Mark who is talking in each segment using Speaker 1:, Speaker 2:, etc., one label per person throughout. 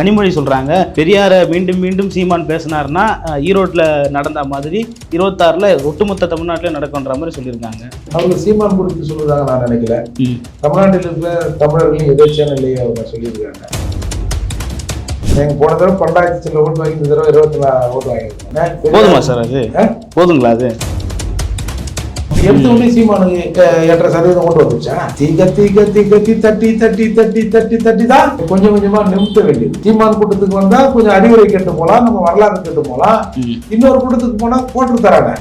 Speaker 1: கனிமொழி சொல்றாங்க. பெரியார மீண்டும் மீண்டும் சீமான் பேசினார்னா அஹ், ஈரோட்ல நடந்த மாதிரி இருபத்தாறுல ஒட்டுமொத்த தமிழ்நாட்டிலே நடக்குன்ற மாதிரி சொல்லியிருக்காங்க.
Speaker 2: அவங்க சீமான் குறித்து சொல்றதாக நான் நினைக்கல. தமிழ்நாட்டில் இருக்கிற தமிழர்களும் எதேச்சியான இல்லையே அவங்க சொல்லியிருக்காங்க. எங்க போன தடவை பண்டாயிரத்தி சில ஓட்டு வாங்கி இந்த தடவை இருபத்தி நாலு ஓட்டு வாங்கியிருக்கேன்
Speaker 1: போதுமா சார் அது? போதுங்களா அது?
Speaker 2: எடுத்த உடனே சீமானுக்கு எ- எட்டரை சதவீதம் ஓட்டு வந்துச்சா தீக்க தீக்க தீக்க தீ தட்டி தட்டி தட்டி தட்டி தட்டி தான் கொஞ்சம் கொஞ்சமா நிமித்த வேண்டியது. சீமான் கூட்டத்துக்கு வந்தா கொஞ்சம் அறிவுரை கேட்டு போலாம் நம்ம வரலாறு கேட்டு போலாம். இன்னொரு கூட்டத்துக்கு போனா போட்டு தராங்க.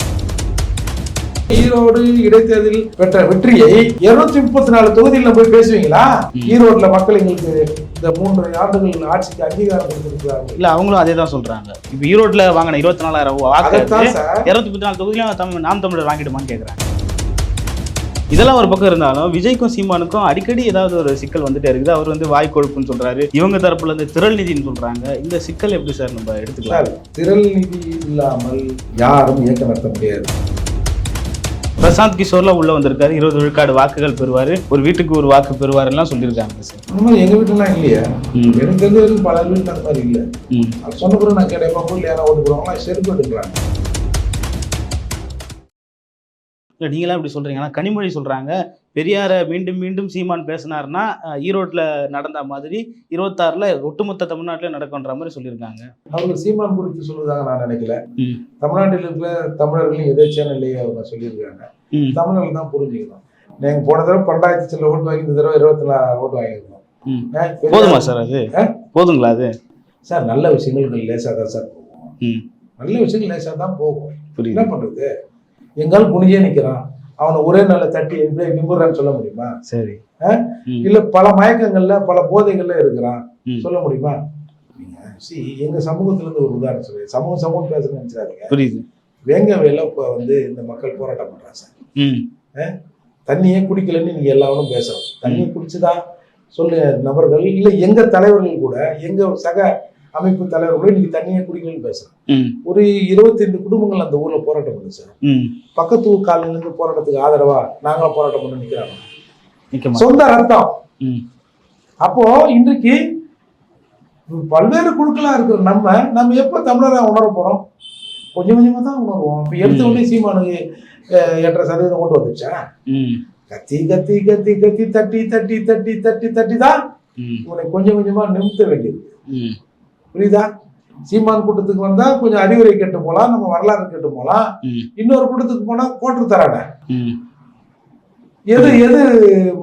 Speaker 2: ஈரோடு இடைத்தேர்தலில் பெற்ற வெற்றியை இருநூத்தி முப்பத்தி நாலு தொகுதியில் போய் பேசுவீங்களா? ஈரோட்ல மக்கள் எங்களுக்கு இந்த மூன்று ஆண்டுகள் ஆட்சிக்கு அங்கீகாரம் கொடுத்திருக்கிறார்கள்.
Speaker 1: இல்ல அவங்களும் அதே தான் சொல்றாங்க. இப்போ ஈரோட்ல வாங்கின இருபத்தி நாலாயிரம் வாக்கு இருநூத்தி முப்பத்தி நாலு தொகுதியிலும் நாம் தமிழர் வாங்கிடுமான்னு கேட்குறாங்க இதெல்லாம் ஒரு பக்கம் இருந்தாலும் விஜய்க்கும் சீமானுக்கும் அடிக்கடி ஏதாவது ஒரு சிக்கல் வந்துட்டே இருக்குது. அவர் வந்து வாய் கொழுப்புன்னு சொல்றாரு. இவங்க தரப்புல இருந்து திரள் நிதின்னு சொல்றாங்க. இந்த சிக்கல் எப்படி சார் நம்ம எடுத்துக்கலாம்?
Speaker 2: திரள் நிதி இல்லாமல் யாரும் நடத்த முடியாது.
Speaker 1: பிரசாந்த் கிஷோர்ல உள்ள வந்திருக்காரு. இருபது விழுக்காடு வாக்குகள் பெறுவாரு. ஒரு வீட்டுக்கு ஒரு வாக்கு பெறுவாருலாம் சொல்லியிருக்காங்க சார்.
Speaker 2: அந்த மாதிரி எங்க வீட்டுலாம் இல்லையா. எனக்கு தெரிஞ்ச பல வீட்டுல அந்த மாதிரி இல்லை. சொன்ன பிறகு நான் கேட்டேன் ஓட்டு போடுவாங்களா? செருப்பு எடுக்கிறாங்க
Speaker 1: இல்ல நீங்களாம் இப்படி சொல்றீங்க. ஆனா கனிமொழி சொல்றாங்க. பெரியார மீண்டும் மீண்டும் சீமான் பேசினார்னா அஹ், ஈரோட்ல நடந்த மாதிரி இருபத்தாறுல ஒட்டுமொத்த தமிழ்நாட்டிலே நடக்குன்ற மாதிரி சொல்லியிருக்காங்க.
Speaker 2: அவங்க சீமான் குறித்து சொல்றதாக நான் நினைக்கல. தமிழ்நாட்டில் இருக்கிற தமிழர்களும் எதேச்சியான இல்லையே அவங்க சொல்லியிருக்காங்க. தமிழர்கள் தான் புரிஞ்சுக்கணும். நீங்க போன தடவை பண்டாயிரத்தி சில ஓட்டு வாங்கி இந்த தடவை இருபத்தி நாலு ஓட்டு வாங்கியிருக்கோம்
Speaker 1: போதுமா சார் அது? போதுங்களா அது?
Speaker 2: சார் நல்ல விஷயங்கள் லேசாக தான் சார் போகும். நல்ல விஷயங்கள் லேசாக தான் போகும் என்ன
Speaker 1: புரியுது
Speaker 2: பண்றது? எங்கால் குனிஞ்சே நிக்கிறான். அவனை ஒரே நாள்ல தட்டி இப்படியே நிமிடுறான்னு சொல்ல முடியுமா?
Speaker 1: சரி.
Speaker 2: இல்ல பல மயக்கங்கள்ல பல போதைகள்ல இருக்கிறான். சொல்ல முடியுமா? see, எங்க சமூகத்துல இருந்து ஒரு உதாரணம் சொல்லி. சமூகம் சமூகம் பேசுறேன்னு நினைச்சாருங்க
Speaker 1: புரியுது.
Speaker 2: வேங்கவையில இப்ப வந்து இந்த மக்கள் போராட்டம் பண்றாங்க சார். தண்ணியே குடிக்கலன்னு நீங்க எல்லாரும் பேசுறோம் தண்ணி குடிச்சுதான் சொல்லு நபர்கள். இல்ல எங்க தலைவர்கள் கூட எங்க சக அமைப்பு தலைவர்கள் கூட இன்னைக்கு தண்ணியே குடிக்கலன்னு பேசுறோம்
Speaker 1: ம்.
Speaker 2: ஒரு இருபத்தைந்து குடும்பங்கள் அந்த ஊர்ல போராட்டம்
Speaker 1: ம்.
Speaker 2: பக்கத்து ஊர் காலையில இருந்து போராட்டத்துக்கு ஆதரவா நாங்களும் போராட்டம் பண்ண நிக்கிறாங்க. சொந்த ரத்தம். அப்போ இன்றைக்கு பல்வேறு குழுக்களா இருக்கிற நம்ம நம்ம எப்ப தமிழரா உணர போறோம்? கொஞ்சம் கொஞ்சமா தான் உணர்வோம். இப்ப எடுத்த உடனே சீமானுக்கு எட்டரை சதவீதம் கொண்டு வந்துச்சா கத்தி கத்தி கத்தி கத்தி தட்டி தட்டி தட்டி தட்டி தட்டி தான் இவனை கொஞ்சம் கொஞ்சமா நிறுத்த வேண்டியது புரியுதா? சீமான் கூட்டத்துக்கு வந்தா கொஞ்சம் அறிவுரை கேட்டு போலாம் நம்ம வரலாறு கேட்டு போலாம்.
Speaker 1: ம்.
Speaker 2: இன்னொரு கூட்டத்துக்கு போனா கோட்டு
Speaker 1: ம்.
Speaker 2: எது எது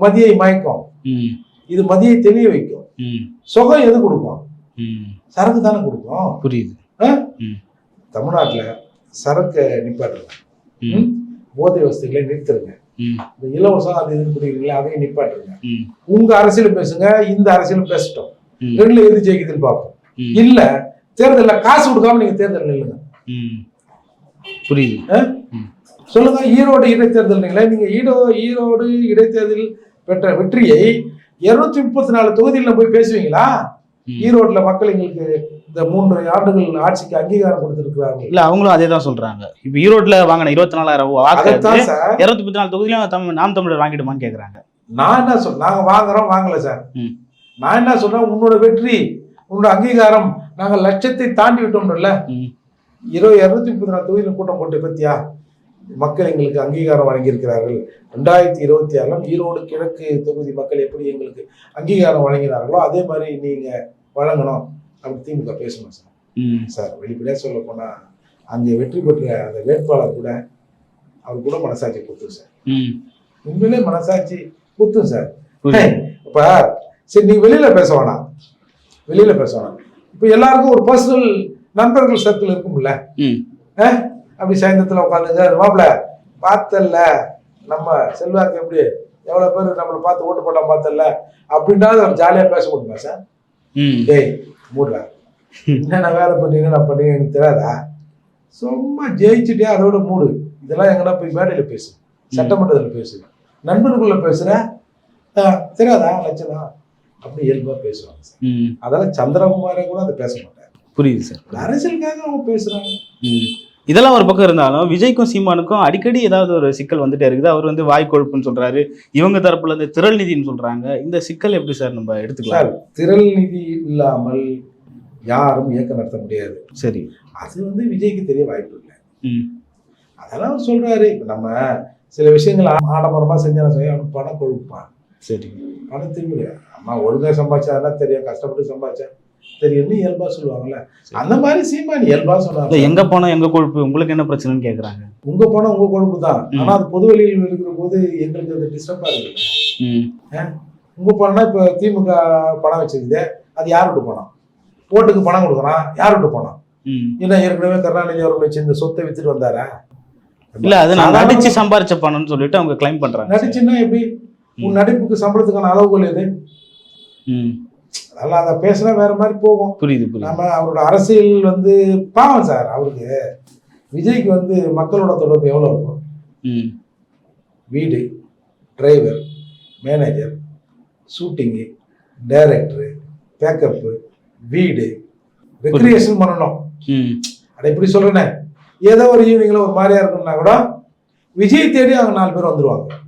Speaker 2: மதியை மயக்கும்? இது மதியை தெளிய வைக்கும். சுகம் எது கொடுக்கும்? சரக்கு தானே கொடுக்கும்.
Speaker 1: புரியுது.
Speaker 2: தமிழ்நாட்டுல சரக்கை நிப்பாட்டுங்க. போதை வசதிகளை நிறுத்துருங்க இந்த இலவசம் அது இதுன்னு குடிக்கிறீங்களா அதையும் நிப்பாட்டுருங்க உங்க அரசியல் பேசுங்க இந்த அரசியல் பேசட்டும். ரெண்டுல எது ஜெயிக்குதுன்னு பார்ப்போம். இல்ல தேர்தல்ல காசு கொடுக்காம நீங்க தேர்தல் நில்லுங்க.
Speaker 1: புரியுது.
Speaker 2: சொல்லுங்க ஈரோடு இடைத்தேர்தல் நீங்க ஈரோ ஈரோடு இடைத்தேர்தலில் பெற்ற வெற்றியை இருநூத்தி முப்பத்தி நாலு தொகுதியில போய் பேசுவீங்களா. ஈரோட்ல மக்கள் எங்களுக்கு இந்த மூன்று ஆண்டுகள் ஆட்சிக்கு அங்கீகாரம் கொடுத்திருக்கிறார்கள்
Speaker 1: இல்ல அவங்களும் அதே தான் சொல்றாங்க. இப்போ ஈரோட்ல வாங்கின இருபத்தி நாலாயிரம் வாக்கு இருநூத்தி முப்பத்தி நாலு தொகுதியிலும் நாம் தமிழர் வாங்கிடுமான்னு கேக்குறாங்க.
Speaker 2: நான் என்ன சொல்றேன் நாங்க வாங்குறோம் வாங்கல சார். நான் என்ன சொல்றேன் உன்னோட வெற்றி. உன்னோட அங்கீகாரம் நாங்க லட்சத்தை தாண்டி விட்டோம்ல இருபது இருநூத்தி முப்பத்தி நாலு தொகுதியில கூட்டம் போட்டு பத்தியா? மக்கள் எங்களுக்கு அங்கீகாரம் வழங்கியிருக்கிறார்கள். ரெண்டாயிரத்தி இருபத்தி ஆறிலும் ஈரோடு கிழக்கு தொகுதி மக்கள் எப்படி எங்களுக்கு அங்கீகாரம் வழங்கினார்களோ அதே மாதிரி நீங்க வழங்கணும். அப்படி திமுக பேசணும் சார். சார் வெளிப்படையாக சொல்ல போனா அங்கே வெற்றி பெற்ற அந்த வேட்பாளர் கூட அவர் கூட மனசாட்சி குத்தும் சார். உண்மையிலே மனசாட்சி குத்தும் சார். இப்ப சரி நீ வெளியில பேச வேணாம். வெளியில பேச வேணாம் இப்ப எல்லாருக்கும் ஒரு பர்சனல் நண்பர்கள் சர்க்கிள் இருக்கும்ல? அப்படி சாயந்தரத்துல உட்காந்துங்க மாப்பிள பார்த்தல்ல நம்ம செல்வாக்கு எப்படி? எவ்வளவு பேர் நம்மளை பார்த்து ஓட்டு போட்டா பார்த்தல்ல? அப்படின்னாவது அவர் ஜாலியா பேச முடியுமா சார்
Speaker 1: ம்.
Speaker 2: டேய் மூடுறா என்னென்ன வேலை பண்ணீங்க நான் எனக்கு தெரியாதா? சும்மா ஜெயிச்சுட்டே அதோட மூடு. இதெல்லாம் எங்கன்னா போய் மேடையில பேசு. சட்டமன்றத்துல பேசு. நண்பனுக்குள்ள பேசுற? ஆஹ், தெரியாதா? லட்சணம். அப்படி இயல்பா பேசுவாங்க சார். அதெல்லாம் சந்திரகுமாரே கூட அதை பேச மாட்டாங்க
Speaker 1: புரியுது சார்.
Speaker 2: அரசியலுக்காக அவங்க பேசுறாங்க.
Speaker 1: ம். இதெல்லாம் ஒரு பக்கம் இருந்தாலும் விஜய்க்கும் சீமானுக்கும் அடிக்கடி ஏதாவது ஒரு சிக்கல் வந்துட்டே இருக்குது. அவர் வந்து வாய் கொழுப்புன்னு சொல்றாரு. இவங்க தரப்புல இருந்து திரள் நிதின்னு சொல்றாங்க. இந்த சிக்கல் எப்படி சார் நம்ம எடுத்துக்கலாம்?
Speaker 2: சார் திரள் நிதி இல்லாமல் யாரும் இயக்கம் நடத்த முடியாது.
Speaker 1: சரி.
Speaker 2: அது வந்து விஜய்க்கு தெரிய வாய்ப்பு இல்லை. அதெல்லாம் அவர் சொல்றாரு. இப்ப நம்ம சில விஷயங்கள் ஆடம்பரமா செஞ்சா செய்ய அவனுக்கு பணம் கொழுப்பான்.
Speaker 1: சரி.
Speaker 2: பணம் திரும்ப அம்மா ஒழுங்கா சம்பாதிச்சா தெரியும் கஷ்டப்பட்டு சம்பாதிச்சா தெரியும்னு இயல்பா சொல்லுவாங்கல்ல. அந்த மாதிரி சீமான் இயல்பா
Speaker 1: இல்ல
Speaker 2: சொன்னாங்க
Speaker 1: எங்க போனோம் எங்க கொழுப்பு? உங்களுக்கு என்ன பிரச்சனைன்னு கேக்குறாங்க.
Speaker 2: உங்க பணம் உங்க கொழுப்பு தான்
Speaker 1: ம்.
Speaker 2: ஆனா அது பொது வெளியில் இருக்கிற போது எங்களுக்கு அது டிஸ்டர்பா இருக்கு.
Speaker 1: ம்.
Speaker 2: உங்க பணம்னா இப்ப திமுக பணம் வச்சிருக்குது. அது யாரோட பணம் ஓட்டுக்கு பணம் கொடுக்குறான் யாரோட பணம்
Speaker 1: ம்.
Speaker 2: ஏன்னா ஏற்கனவே கருணாநிதி அவர்கள் வச்சு இந்த சொத்தை வித்துட்டு வந்தாரா?
Speaker 1: இல்ல அது நான் நடிச்சு சம்பாரிச்ச பணம்னு சொல்லிட்டு அவங்க கிளைம் பண்றாங்க.
Speaker 2: நடிச்சுன்னா எப்படி? உன் நடிப்புக்கு சம்பளத்துக்கான அளவுகோல் எது?
Speaker 1: ம்.
Speaker 2: அதெல்லாம் அதை பேசினா வேற மாதிரி போகும்.
Speaker 1: புரியுது
Speaker 2: நம்ம அவரோட அரசியல் வந்து பாவம் சார் அவருக்கு. விஜய்க்கு வந்து மக்களோட தொடர்பு எவ்வளோ இருக்கும்?
Speaker 1: ம்.
Speaker 2: வீடு driver manager shooting director backup வீடு ரெக்ரியேஷன் பண்ணணும்.
Speaker 1: ம்.
Speaker 2: அதை எப்படி சொல்றேனே. ஏதோ ஒரு ஈவினிங்ல ஒரு மாதிரியா இருக்கும்னா கூட விஜய் தேடி அவங்க நாலு பேர் வந்துருவாங்க.
Speaker 1: ம்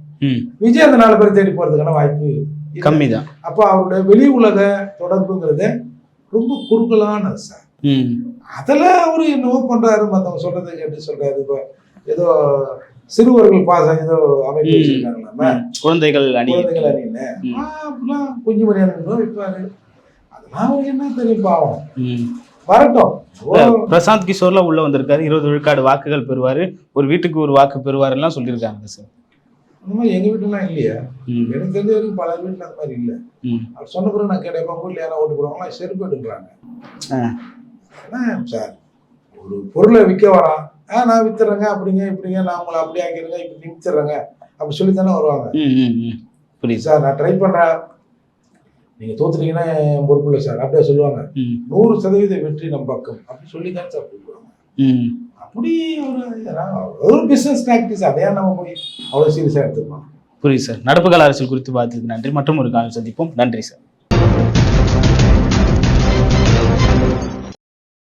Speaker 2: விஜய் அந்த நாலு பேர் தேடி போறதுக்கான வாய்ப்பு.
Speaker 1: கம்மி தான்
Speaker 2: அப்போ அவருடைய வெளி உலக தொடர்புங்கிறது ரொம்ப குறுகலானது சார். அதில் அவரு என்னவோ பண்றாரு மற்றவங்க சொல்றதை கேட்டு சொல்றாரு. இப்போ ஏதோ சிறுவர்கள் பாசம் ஏதோ அமைப்பு. வச்சிருக்காங்க
Speaker 1: குழந்தைகள் அணி.
Speaker 2: குழந்தைகள் அணின்னு அப்படிலாம் குஞ்சு மரியாதை வைப்பாரு அதெல்லாம் அவருக்கு என்ன தெரியும் பாவம். வரட்டும்.
Speaker 1: பிரசாந்த் கிஷோர்ல உள்ள வந்திருக்காரு. இருபது விழுக்காடு வாக்குகள் பெறுவாரு. ஒரு வீட்டுக்கு ஒரு வாக்கு பெறுவாரு எல்லாம் சொல்லியிருக்காங்க சார்.
Speaker 2: அந்த மாதிரி எங்க வீட்டுலாம் இல்லையா. எனக்கு தெரிஞ்ச வரைக்கும் பல வீட்டுல அந்த மாதிரி இல்லை. அவர் சொன்ன பிறகு நான் கேட்டேன் வீட்டுல யாரும் ஓட்டு போடுவாங்களா? செருப்பு எடுக்கிறாங்க. என்ன சார் ஒரு பொருளை விற்க வரான் ஆ நான் வித்துறேங்க அப்படிங்க இப்படிங்க நான் உங்களை அப்படி ஆக்கிடுங்க இப்படி வித்துறேங்க அப்படி சொல்லி தானே வருவாங்க
Speaker 1: புரியுது.
Speaker 2: சார் நான் ட்ரை பண்றேன். நீங்க தோத்துட்டீங்கன்னா என் பொறுப்பு இல்லை சார். அப்படியே சொல்லுவாங்க. நூறு சதவீத வெற்றி நம் பக்கம். அப்படி சொல்லி தான் சார் கூப்பிடுவாங்க. அப்படி ஒரு ஒரு பிசினஸ் ப்ராக்டிஸ் அதையா நம்ம போய் அவ்வளோ சீரியஸாக எடுத்துக்கணும்.
Speaker 1: புரியுது சார் நடப்புகால அரசியல் குறித்து பார்த்ததுக்கு நன்றி. மற்றும் ஒரு காலம் சந்திப்போம். நன்றி சார்